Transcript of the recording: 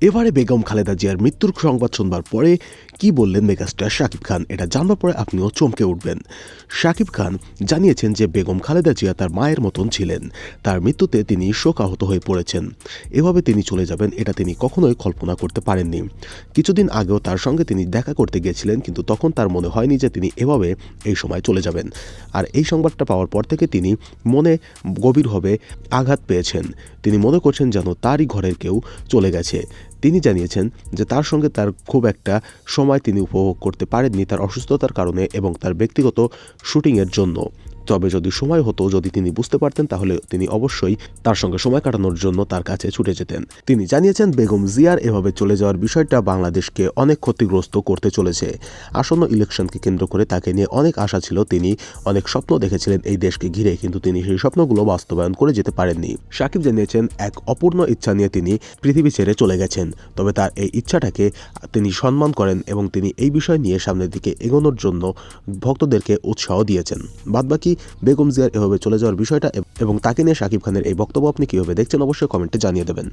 এবারে বেগম খালেদা জিয়ার মৃত্যুর সংবাদ শুনবার পরে কি বললেন মেগাস্টার শাকিব খান, এটা জানবার পরে আপনিও চমকে উঠবেন। শাকিব খান জানিয়েছেন যে বেগম খালেদা জিয়া তার মায়ের মতন ছিলেন। তার মৃত্যুতে তিনি শোকাহত হয়ে পড়েছেন। এভাবে তিনি চলে যাবেন, এটা তিনি কখনোই কল্পনা করতে পারেননি। কিছুদিন আগেও তার সঙ্গে তিনি দেখা করতে গিয়েছিলেন, কিন্তু তখন তার মনে হয়নি যে তিনি এভাবে এই সময় চলে যাবেন। আর এই সংবাদটা পাওয়ার পর থেকে তিনি মনে গভীরভাবে আঘাত পেয়েছেন। তিনি মনে করছেন যেন তারই ঘরের কেউ চলে গেছে। তিনি জানিয়েছেন যে তার সঙ্গে তার খুব একটা সময় তিনি উপভোগ করতে পারেননি তার অসুস্থতার কারণে এবং তার ব্যক্তিগত শুটিংয়ের জন্য। তবে যদি সময় হতো, যদি তিনি বুঝতে পারতেন, তাহলে তিনি অবশ্যই তার সঙ্গে সময় কাটানোর জন্য তার কাছে ছুটে যেতেন। তিনি জানিয়েছেন, বেগম জিয়ার এভাবে চলে যাওয়ার বিষয়টা বাংলাদেশকে অনেক ক্ষতিগ্রস্ত করতে চলেছে। আসন্ন ইলেকশনকে কেন্দ্র করে তাকে নিয়ে অনেক আশা ছিল, তিনি অনেক স্বপ্ন দেখেছিলেন এই দেশকে ঘিরে, কিন্তু তিনি সেই স্বপ্নগুলো বাস্তবায়ন করে যেতে পারেননি। সাকিব জানিয়েছেন, এক অপূর্ণ ইচ্ছা নিয়ে তিনি পৃথিবী ছেড়ে চলে গেছেন, তবে তার এই ইচ্ছাটাকে তিনি সম্মান করেন এবং তিনি এই বিষয় নিয়ে সামনের দিকে এগোনোর জন্য ভক্তদেরকে উৎসাহ দিয়েছেন। বাদবাকি বেগম জিয়ার এভাবে চলে যাওয়ার বিষয়টা এবং তাকে নিয়ে শাকিব খানের এই বক্তব্য আপনি কীভাবে দেখছেন অবশ্যই কমেন্টে জানিয়ে দেবেন।